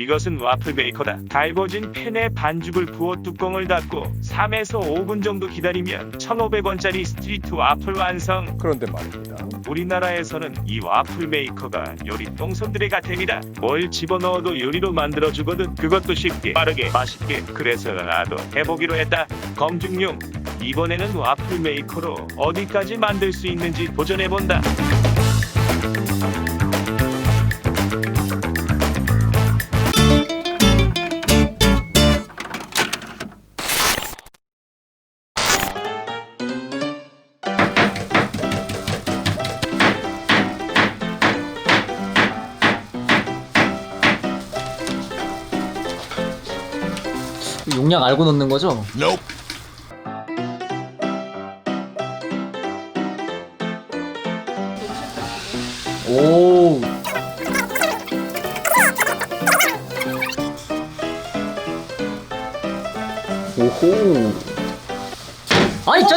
이것은 와플 메이커다. 달궈진 팬에 반죽을 부어 뚜껑을 닫고 3에서 5분 정도 기다리면 1,500원짜리 스트리트 와플 완성. 그런데 말입니다. 우리나라에서는 이 와플 메이커가 요리 똥손들의 가tem이다. 뭘 집어넣어도 요리로 만들어주거든. 그것도 쉽게, 빠르게, 맛있게. 그래서 나도 해보기로 했다. 검증용. 이번에는 와플 메이커로 어디까지 만들 수 있는지 도전해본다. 용량 알고 넣는 거죠? 오. 오호. 아니 저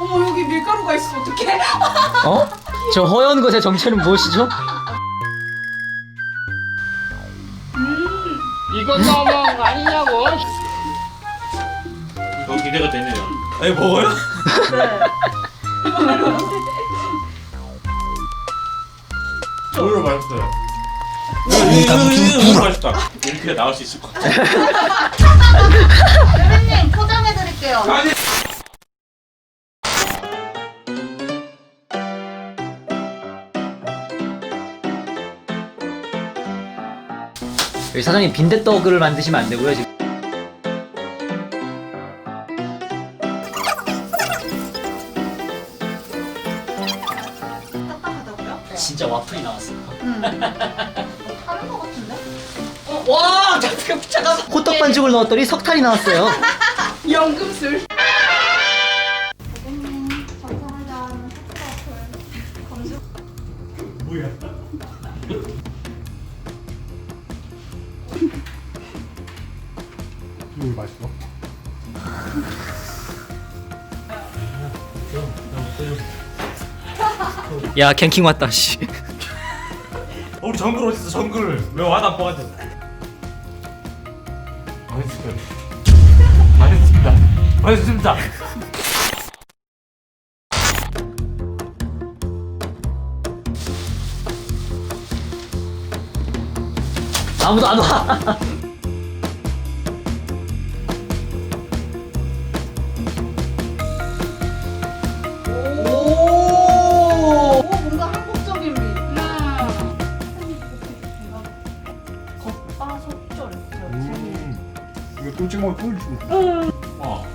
어머 여기 밀가루가 있어 어떡해? 어? 저 허연 것의 정체는 무엇이죠? 기대가 되네요. 아니 먹어요? 오히려 맛있어요. 이거 이거 이거 맛있다. 이렇게 나올 수 있을 것 같아. 선생님 포장해 드릴게요. 여기 사장님 빈대떡을 만드시면 안 되고요 지금. 진짜 와플이 나왔어. 응. 다른 거 같은데? 와, 잠깐 잠깐. 호떡 반죽을 넣었더니 석탄이 나왔어요. 연금술. 이거 맛있어? 야, 갱킹 왔다 씨. 어, 우리 정글 어디 있어? 정글 왜 와도 안 뽑았지? 맛있어요. 맛있습니다. 맛있습니다. 아무도 안 와. 또 주고. 어.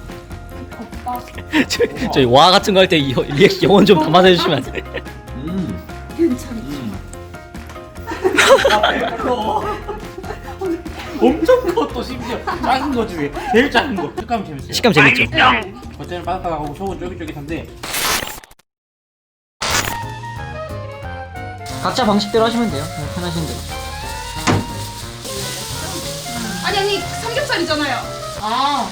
겉바속. 저- 저희 와 같은 거 할 때 리액션 영혼 좀 담아서 해주시면 안 돼? 음. 괜찮죠. 엄청 커 또 심지어 작은 거지 왜? 제일 작은 거. 식감 재밌어요. 식감 재밌죠? 겉에는 바삭바삭하고 속은 쫄깃쫄깃한데 각자 방식대로 하시면 돼요. 그냥 편하신 대로. 아니 아니 삼겹살이잖아요. 아.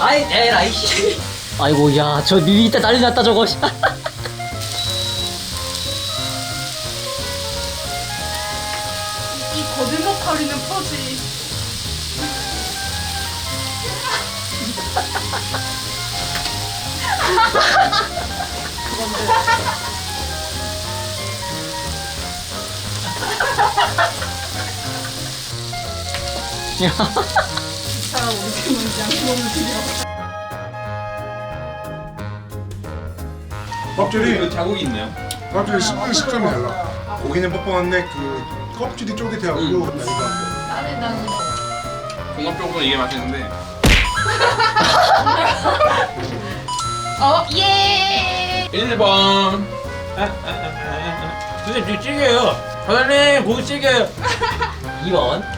아이 에라이 씨. 아이고 야저 밑에 난리 났다 저거. 이 거들먹 거리는 포지. 야. 사람 우리 팀은 양념을 드려. 껍질이 자국이 있네요. 껍질이 씹는 식감이 달라. 고기는 뻑뻑한데 그 껍질이 쫄깃해갖고 음. 나이가 나는 나는. 종합적으로 이게 맛있는데 어 예. 1번 선생님 지금 찌개요 사장님 고기 찌개요 2번.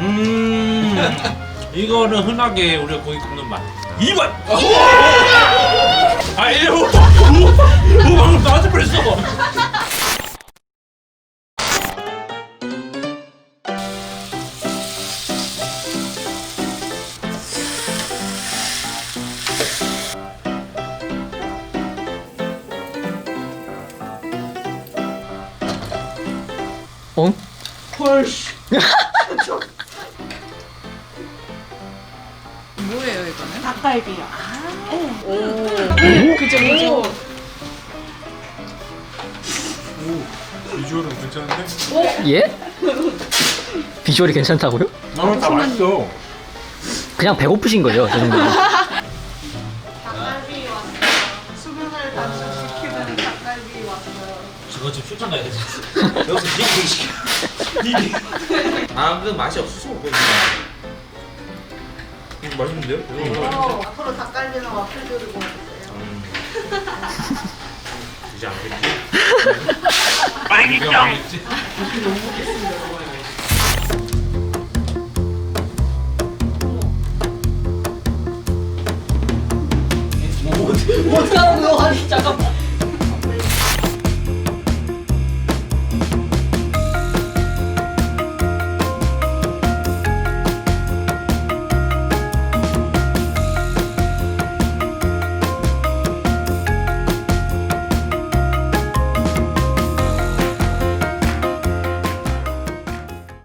음. 이거는 흔하게 우리가 고기 굽는 맛. 2번 아 1번 오 방금 나한테 그랬어. 어? 뭐 닭갈비요. 그죠 그죠. 비주얼은 괜찮은데? 예? 비주얼이 괜찮다고요? 나는 다 맛있어. 그냥 배고프신 거죠, 저 정도면. 닭갈비 왔어요. 수분을 단축시키는 닭갈비 왔어요. 저거 지금 출장 가야 돼. 여기서 비행기 시켜. 비행기. 아, 그 맛이 없어서 못 먹는 이거 맛있는데요? 어, 앞으로 닭갈비는 와플 들고 왔어요. 이제 안 되지. 어떻게 하라고요? 아니, 잠깐만.